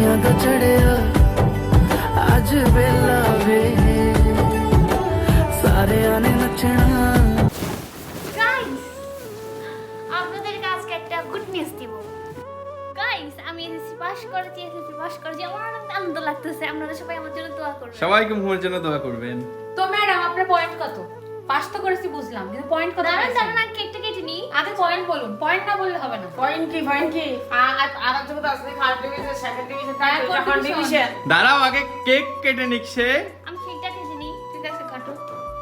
ਦੁਨੀਆ ਦਾ ਚੜਿਆ ਅੱਜ ਵੇਲਾ ਵੇ ਸਾਰਿਆਂ ਨੇ ਨੱਚਣਾ গাইস আপনাদের আজকে একটা গুড নিউজ দিব গাইস আমি এসএসসি পাস করেছি এসএসসি পাস করেছি আমার অনেক আনন্দ লাগতেছে আপনারা সবাই আমার জন্য দোয়া করবেন সবাইকে ঘুমের জন্য দোয়া করবেন তো ম্যাডাম আপনার পয়েন্ট কত পাস তো করেছি বুঝলাম কিন্তু পয়েন্ট কত দাঁড়ান পেয়েছেন? দাঁড়ান আর কেকটা কেটে নিই আগে পয়েন্ট বলুন পয়েন্ট না বললে হবে না। পয়েন্ট কি পয়েন্ট কি? আর আর যখন আসলে first division second division third division দাঁড়াও আগে কেক কেটে নিচ্ছে। আমি কেকটা কেটে নি ঠিক আছে কাটো।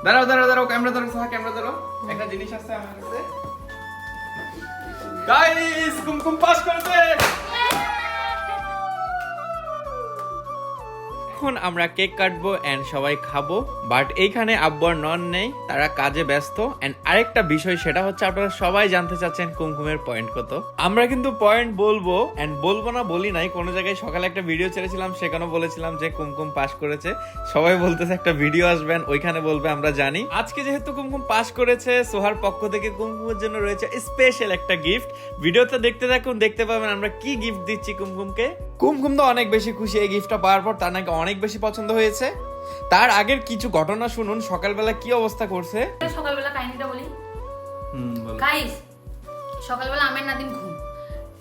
দাঁড়াও দাঁড়াও দাঁড়াও ক্যামেরা ধরো সহ ক্যামেরা ধরো। একটা জিনিস আছে আমার কাছে। গাইস কুমকুম পাস করেছে এখন আমরা কেক কাটবো এন্ড সবাই খাব। বাট এইখানে আব্বু আর নন নেই, তারা কাজে ব্যস্ত। এন্ড আরেকটা বিষয়, সেটা হচ্ছে আপনারা সবাই জানতে চাচ্ছেন কুমকুমের পয়েন্ট কত। আমরা কিন্তু পয়েন্ট বলব এন্ড বলব না, বলি নাই। কোনো জায়গায় সকালে একটা ভিডিও ছেড়েছিলাম, সেখানেও বলেছিলাম যে কুমকুম পাস করেছে। সবাই বলতেছে একটা ভিডিও আসবেন ওইখানে বলবে, আমরা জানি। আজকে যেহেতু কুমকুম পাস করেছে, সোহার পক্ষ থেকে কুমকুমের জন্য রয়েছে স্পেশাল একটা গিফট ভিডিওতে দেখতে থাকুন, দেখতে পাবেন আমরা কি গিফট দিচ্ছি কুমকুমকে। কুমকুম তো অনেক বেশি খুশি এই গিফটটা পাওয়ার পর, তার নাকি অনেক বেশি পছন্দ হয়েছে। তার আগের কিছু ঘটনা শুনুন সকালবেলা কি অবস্থা করছে? সকালবেলা কাহিনীটা বলি? হুম বলো। গাইস সকালবেলা আমের নাদিম ঘুম।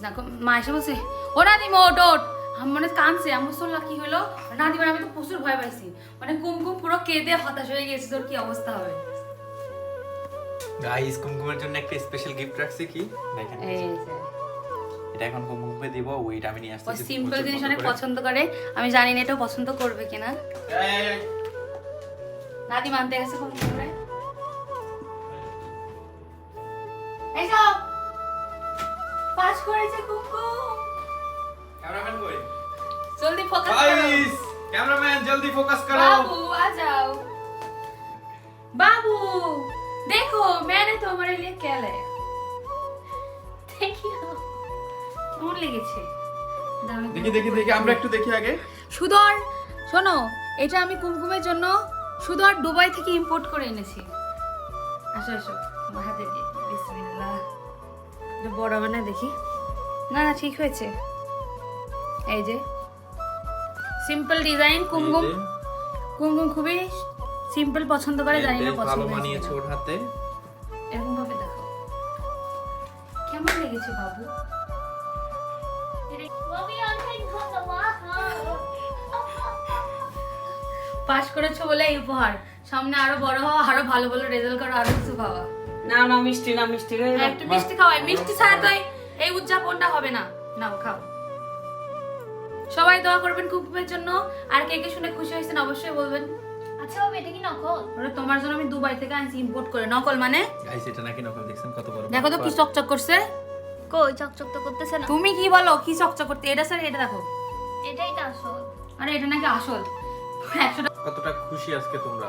দেখো মা এসে বলছে ও নাদিম ওট ওট আমি মনে কানছে আমি বললাম কি হলো? নাদিমের আমি তো প্রচুর ভয় পাইছি। মানে কুমকুম পুরো কেঁদে হতাশ হয়ে গেছে তোর কি অবস্থা হবে? গাইস কুমকুমের জন্য একটা স্পেশাল গিফট রাখছি কি? দেখেন। এই যে। এটা এখন কুমকুমকে দিব ওইটা আমি নিয়ে ও আসতেছি সিম্পল জিনিস অনেক পছন্দ করে আমি জানি না এটাও পছন্দ করবে কিনা নাদিম আনতে গেছে কুমকুম করে এই যাও পাস করেছে কুমকুম ক্যামেরাম্যান কই জলদি ফোকাস করো গাইস ক্যামেরাম্যান জলদি ফোকাস করো बाबू आ जाओ बाबू देखो मैंने तुम्हारे लिए क्या लाया লেগেছে। দেখি দেখি দেখি আমরা একটু দেখি আগে। সুদর শোনো এটা আমি কুমকুমের জন্য সুদর দুবাই থেকে ইম্পোর্ট করে এনেছি। আসো আসো হাতে বিসমিল্লাহ। বড় হবে না দেখি। না না ঠিক হয়েছে। এই যে সিম্পল ডিজাইন কুমকুম। কুমকুম খুবই সিম্পল পছন্দ করে জানি না পছন্দ ভালো বানিয়েছে ওর হাতে। এরকম ভাবে দেখো। কেমন লেগেছে বাবু? পাস করেছ বলে এই উপহার। সামনে আরও বড় হওয়া আরও ভালো ভালো রেজাল্ট করো আরও কিছু পাওয়া না না মিষ্টি না মিষ্টি একটু মিষ্টি খাওয়াই। মিষ্টি ছাড়া তো এই- উদযাপনটা হবে না। নাও খাও। সবাই দোয়া করবেন কুকুরের জন্য। আর কে কে শুনে খুশি হয়েছেন অবশ্যই বলবেন। আচ্ছা বাবা এটা কি নকল? ওটা তোমার জন্য আমি দুবাই থেকে আনছি ইম্পোর্ট করে। নকল মানে? গাইস এটা নাকি নকল? দেখছেন কত বড় দেখো তো কি চকচক করছে। কই চকচক তো করতেছে না। তুমি কি বলো? কি চকচক করতে? এটা স্যার এটা দেখো। এটাই তো আসল। আরে এটা নাকি আসল? একশো কতটা খুশি আজকে তোমরা?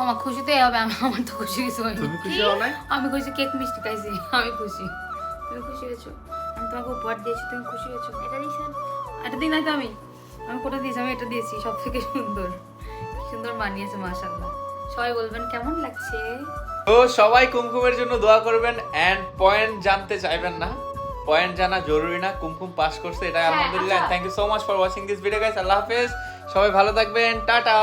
আমার খুশি তো হবে আমার আমার তো খুশি কিছু হয়নি। তুমি খুশি হও নাই? আমি খুশি কেক মিষ্টি খাইছি আমি খুশি। তুমি খুশি হয়েছো? আমি তোমাকে উপহার দিয়েছি তুমি খুশি হয়েছো? এটা দিছেন এটা দিই নাই তো আমি? আমি কোটা দিয়েছি আমি এটা দিয়েছি সব থেকে সুন্দর সুন্দর বানিয়েছে মাশাল্লাহ সবাই বলবেন কেমন লাগছে? তো সবাই কুমকুমের জন্য দোয়া করবেন এন্ড পয়েন্ট জানতে চাইবেন না। পয়েন্ট জানা জরুরি না কুমকুম পাস করছে এটা হ্যাঁ, আলহামদুলিল্লাহ। Thank you so much for watching this video guys আল্লাহ হাফেজ। সবাই ভালো থাকবেন। টাটা।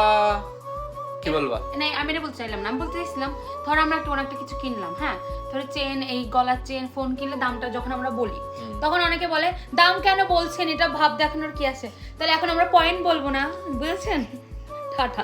কি বলবা? না আমি এটা বলতে চাইলাম না। আমি বলতে চাইছিলাম ধর আমরা একটা কোনো একটা কিছু কিনলাম হ্যাঁ? ধর চেন এই গলার চেন ফোন কিনলে দামটা যখন আমরা বলি তখন অনেকে বলে দাম কেন বলছেন? এটা ভাব দেখানোর কি আছে? তাহলে এখন আমরা পয়েন্ট বলব না। বুঝেছেন? টাটা।